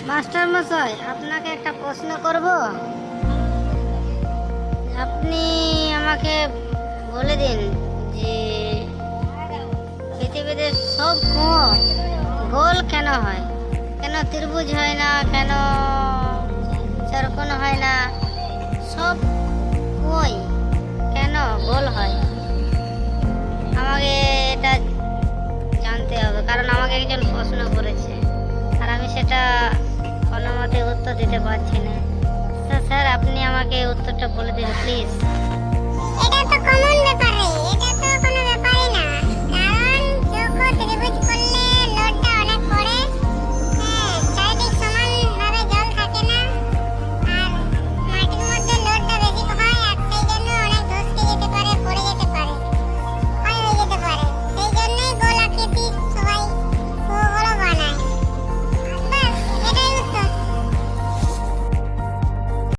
Master মশাই, আপনাকে একটা প্রশ্ন করব? আপনি আমাকে বলে দিন যে পৃথিবীতে সব কুয়ো গোল কেন হয়? কেন ত্রিভুজ হয় না? কেন চারকোণ হয় না? সব কুয়োই কেন গোল হয়? দিতে পারছি না। স্যার আপনি আমাকে উত্তরটা বলে দিন প্লিজ।